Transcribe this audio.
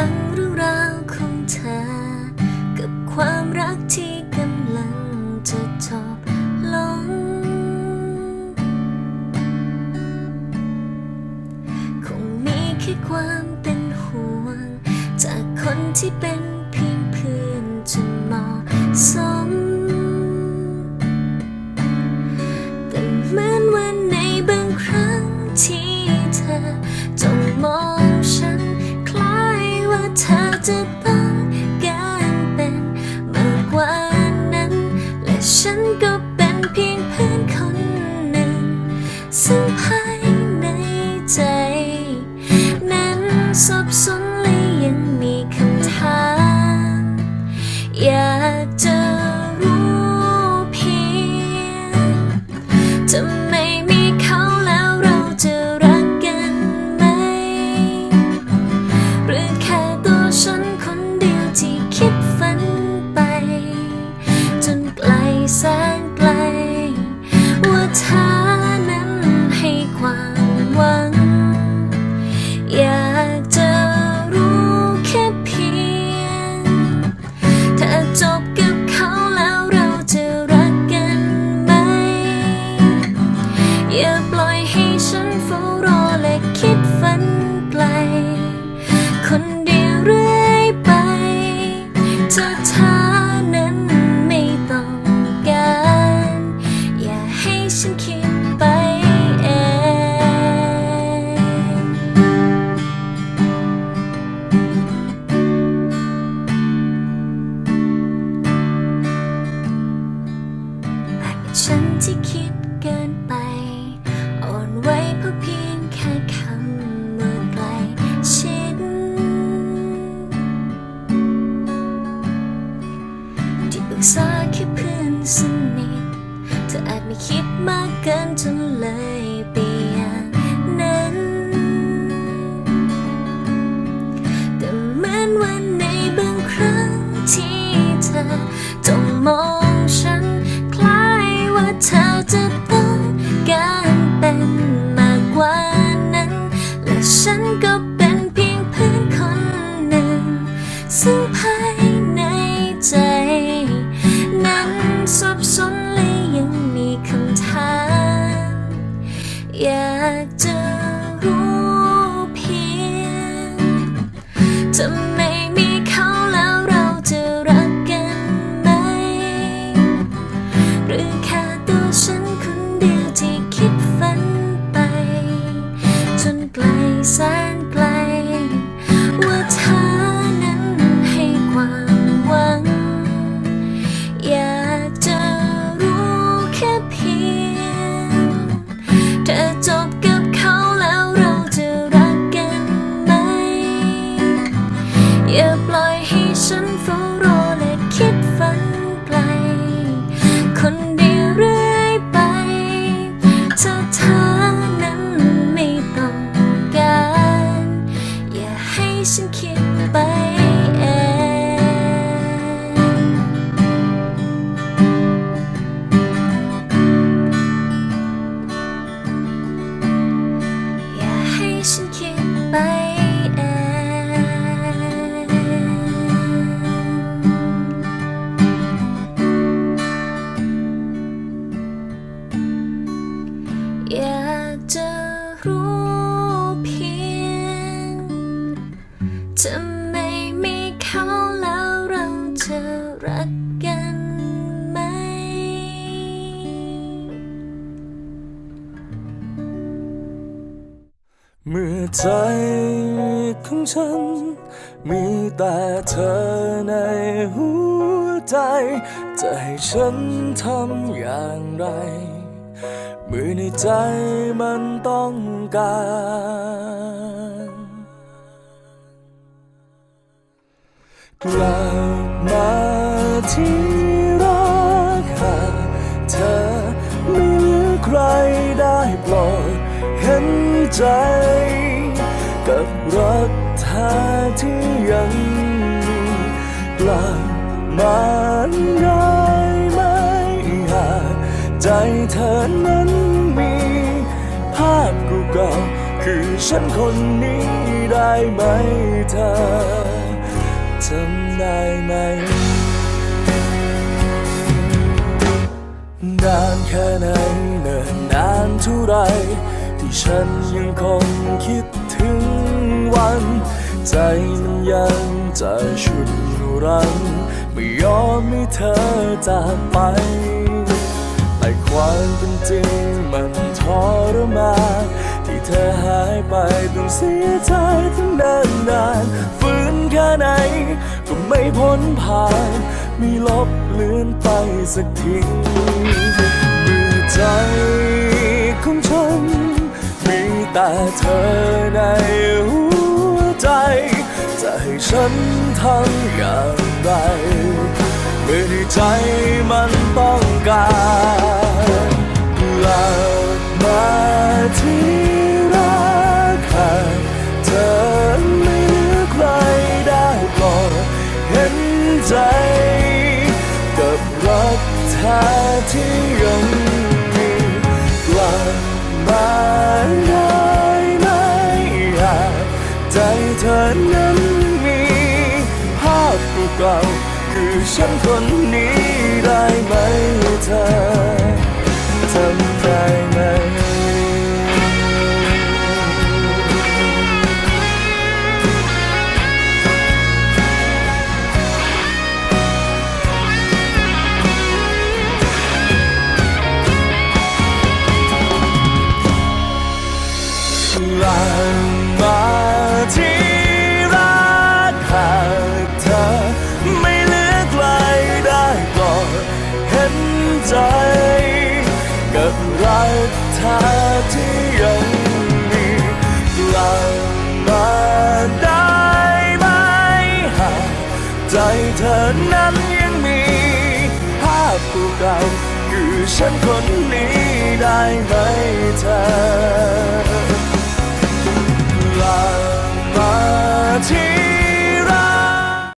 ฟังเรื่องราวของเธอ กับความรักที่กำลังจะจบลง คงมีแค่ความเป็นห่วง จากคนที่เป็น อาจไม่คิดมากเกินจนเลยไป จะไม่มีเขาแล้วเราจะรักกันไหม เมื่อใจของฉัน มีแต่เธอในหัวใจ จะให้ฉันทำอย่างไร เมื่อในใจมันต้องการ กลับมาที่รักหาเธอไม่เหลือใครได้โปรดเห็นใจ กับรักเธอที่ยังกลับมาได้ไหมหากใจเธอนั้นมี ภาพกูเก่าคือฉันคนนี้ได้ไหมเธอ ทำได้ไหมนานแค่ไหนเนิ่นนานเท่าไร ที่ฉันยังคงคิดถึงวัน ใจยังจะชุนอยู่รัง ไม่ยอมให้เธอจากไป แต่ความเป็นจริงมันทรมาน ที่เธอหายไปต้องเสียใจทั้งนานนานฝืนแค่ไหนก็ไม่พ้นผ่าน มีลบเลือนไปสักทีเมื่อใจของฉัน มีแต่เธอในหัวใจ จะให้ฉันทำอย่างไรเมื่อที่ใจมันต้องการ เก่าคือฉันคนนี้ได้ไหม ใจ กับรักเธอที่ยังมีกลับมาได้ไหมหากใจเธอนั้นยังมีภาพเก่าคือฉันคนนี้ได้ไหมเธอ love มาที่